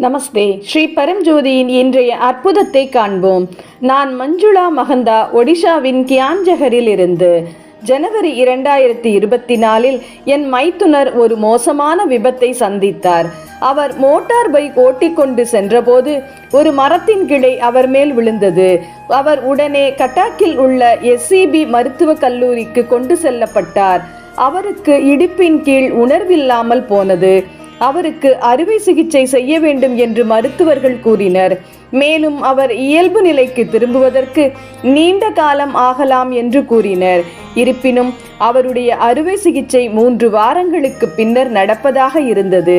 நமஸ்தே. ஸ்ரீ பரம்ஜோதியின் இன்றைய அற்புதத்தை காண்போம். நான் மஞ்சுளா மகந்தா ஒடிஷாவின் கியான்ஜகரில் இருந்து ஜனவரி இரண்டாயிரத்தி இருபத்தி நாலில் என் மைத்துனர் ஒரு மோசமான விபத்தை சந்தித்தார். அவர் மோட்டார் பைக் ஓட்டிக்கொண்டு சென்றபோது ஒரு மரத்தின் கிளை அவர் மேல் விழுந்தது. அவர் உடனே கட்டாக்கில் உள்ள எஸ்சிபி மருத்துவக் கல்லூரிக்கு கொண்டு செல்லப்பட்டார். அவருக்கு இடுப்பின் கீழ் உணர்வில்லாமல் போனது. அவருக்கு அறுவை சிகிச்சை செய்ய வேண்டும் என்று மருத்துவர்கள் கூறினர். மேலும் அவர் இயல்பு நிலைக்கு திரும்புவதற்கு நீண்ட காலம் ஆகலாம் என்று கூறினர். இருப்பினும் அவருடைய அறுவை சிகிச்சை மூன்று வாரங்களுக்கு பின்னர் நடப்பதாக இருந்தது.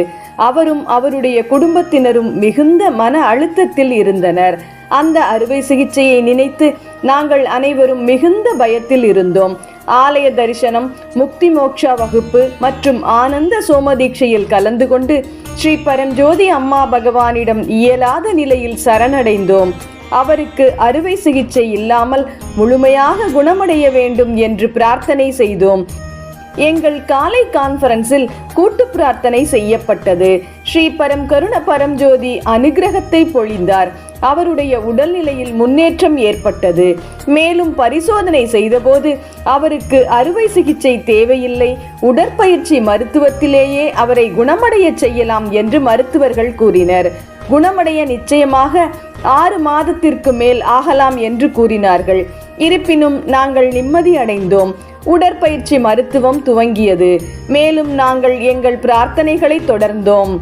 அவரும் அவருடைய குடும்பத்தினரும் மிகுந்த மன அழுத்தத்தில் இருந்தனர். அந்த அறுவை சிகிச்சையை நினைத்து நாங்கள் அனைவரும் மிகுந்த பயத்தில் இருந்தோம். ஆலய தரிசனம் முக்தி மோக்ஷா வகுப்பு மற்றும் ஆனந்த சோமதீட்சையில் கலந்து கொண்டு ஸ்ரீ பரஞ்சோதி அம்மா பகவானிடம் இயலாத நிலையில் சரணடைந்தோம். அவருக்கு அறுவை சிகிச்சை இல்லாமல் முழுமையாக குணமடைய வேண்டும் என்று பிரார்த்தனை செய்தோம். எங்கள் காலை கான்ஃபரன்ஸில் கூட்டு பிரார்த்தனை செய்யப்பட்டது. ஸ்ரீ பரம் கருண பரம்ஜோதி அனுகிரகத்தை பொழிந்தார். அவருடைய உடல்நிலையில் முன்னேற்றம் ஏற்பட்டது. மேலும் பரிசோதனை செய்தபோது அவருக்கு அறுவை சிகிச்சை தேவையில்லை. உடற்பயிற்சி மருத்துவத்திலேயே அவரை குணமடைய செய்யலாம் என்று மருத்துவர்கள் கூறினர். குணமடைய நிச்சயமாக ஆறு மாதத்திற்கு மேல் ஆகலாம் என்று கூறினார்கள். இருப்பினும் நாங்கள் நிம்மதி அடைந்தோம். உடற்பயிற்சி மருத்துவம் துவங்கியது. மேலும் நாங்கள் எங்கள் பிரார்த்தனைகளை தொடர்ந்தோம்.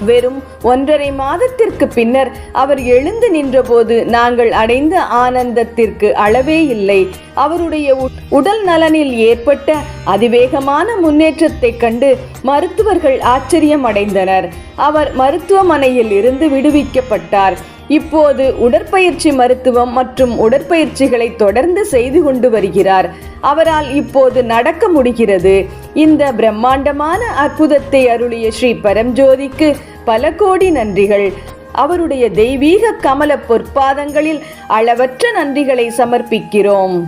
வெறும் ஒன்றரை மாதத்திற்கு பின்னர் அவர் எழுந்து நின்றபோது நாங்கள் அடைந்த ஆனந்தத்திற்கு அளவே இல்லை. அவருடைய உடல் நலனில் ஏற்பட்ட அதிவேகமான முன்னேற்றத்தை கண்டு மருத்துவர்கள் ஆச்சரியம் அடைந்தனர் அவர் மருத்துவமனையில் இருந்து விடுவிக்கப்பட்டார். இப்போது உடற்பயிற்சி மருத்துவம் மற்றும் உடற்பயிற்சிகளை தொடர்ந்து செய்து கொண்டு வருகிறார். அவரால் இப்போது நடக்க முடிகிறது. இந்த பிரம்மாண்டமான அற்புதத்தை அருளிய ஸ்ரீ பரம்ஜோதிக்கு பல கோடி நன்றிகள். அவருடைய தெய்வீக கமல பொற்பாதங்களில் அளவற்ற நன்றிகளை சமர்ப்பிக்கிறோம்.